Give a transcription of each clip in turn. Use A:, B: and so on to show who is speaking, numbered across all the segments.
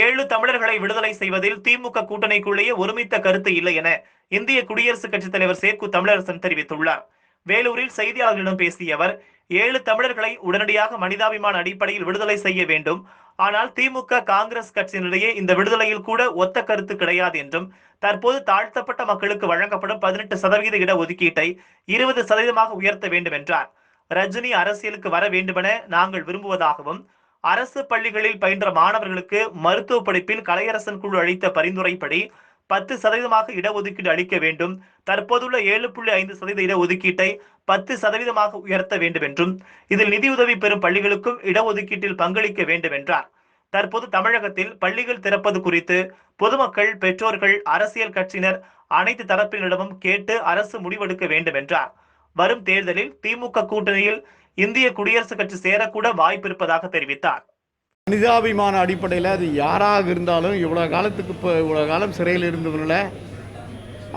A: ஏழு தமிழர்களை விடுதலை செய்வதில் திமுக கூட்டணிக்குள்ளேயே ஒருமித்த கருத்து இல்லை என இந்திய குடியரசுக் கட்சித் தலைவர் சேக்கு தமிழரசன் தெரிவித்துள்ளார். வேலூரில் செய்தியாளர்களிடம் பேசிய அவர் ஏழு தமிழர்களை உடனடியாக மனிதாபிமான அடிப்படையில் விடுதலை செய்ய வேண்டும். ஆனால் திமுக காங்கிரஸ் கட்சியினிடையே இந்த விடுதலையில் கூட ஒத்த கருத்து கிடையாது என்றும் தற்போது தாழ்த்தப்பட்ட மக்களுக்கு வழங்கப்படும் பதினெட்டு சதவீத இட ஒதுக்கீட்டை இருபது சதவீதமாக உயர்த்த வேண்டும் என்றார். ரஜினி அரசியலுக்கு வர வேண்டுமென நாங்கள் விரும்புவதாகவும் அரசு பள்ளிகளில் பயின்ற மாணவர்களுக்கு மருத்துவ படிப்பில் கலையரசன் குழு அளித்த பரிந்துரைப்படி பத்து சதவீதமாக இடஒதுக்கீடு அளிக்க வேண்டும். தற்போதுள்ள ஏழு புள்ளி ஐந்து சதவீத இடஒதுக்கீட்டை பத்து சதவீதமாக உயர்த்த வேண்டும் என்றும் இதில் நிதியுதவி பெறும் பள்ளிகளுக்கும் இடஒதுக்கீட்டில் பங்களிக்க வேண்டும் என்றார் தற்போது தமிழகத்தில் பள்ளிகள் திறப்பது குறித்து பொதுமக்கள் பெற்றோர்கள் அரசியல் கட்சியினர் அனைத்து தரப்பினரிடமும் கேட்டு அரசு முடிவெடுக்க வேண்டும் என்றார் வரும் தேர்தலில் திமுக கூட்டணியில் இந்திய குடியரசுக் கட்சி சேரக்கூட வாய்ப்பு இருப்பதாக தெரிவித்தார்.
B: மனிதாபிமான அடிப்படையில் அது யாராக இருந்தாலும் இவ்வளோ காலத்துக்கு இப்போ இவ்வளோ காலம் சிறையில் இருந்தவர்களை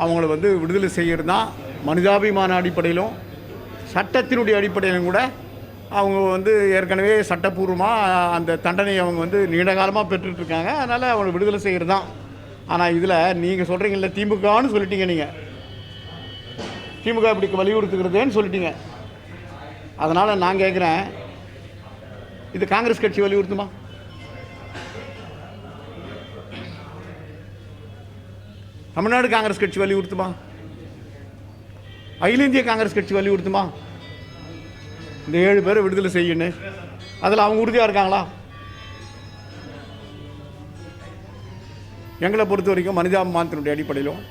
B: அவங்கள வந்து விடுதலை செய்கிறது தான் மனிதாபிமான அடிப்படையிலும் சட்டத்தினுடைய அடிப்படையிலும் கூட அவங்க வந்து ஏற்கனவே சட்டப்பூர்வமாக அந்த தண்டனையை அவங்க வந்து நீண்ட காலமாக பெற்றுட்ருக்காங்க அதனால் அவங்களை விடுதலை செய்கிறது தான் ஆனால் இதில் நீங்கள் சொல்கிறீங்கல்ல திமுகன்னு சொல்லிட்டீங்க நீங்கள் திமுக இப்படி வலியுறுத்துக்கிறதேன்னு சொல்லிட்டீங்க. அதனால் நான் கேட்குறேன் இது காங்கிரஸ் கட்சி வலியுறுத்துமா? தமிழ்நாடு காங்கிரஸ் கட்சி வலியுறுத்துமா? அகில இந்திய காங்கிரஸ் கட்சி வலியுறுத்துமா? இந்த ஏழு பேரை விடுதலை செய்யணும் அதில் அவங்க உறுதியாக இருக்காங்களா? எங்களை பொறுத்த வரைக்கும் மனிதாபிமானத்தினுடைய அடிப்படையிலும்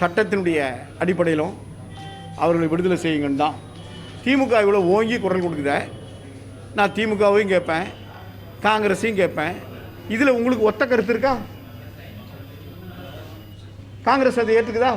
B: சட்டத்தினுடைய அடிப்படையிலும் அவர்களை விடுதலை செய்யுங்கன்னு தான் திமுக இவ்வளோ ஓங்கி குரல் கொடுக்குத? நான் திமுகவையும் கேட்பேன் காங்கிரஸையும் கேட்பேன். இதில் உங்களுக்கு ஒத்த கருத்து இருக்கா? காங்கிரஸ் அதை ஏற்றுக்குதா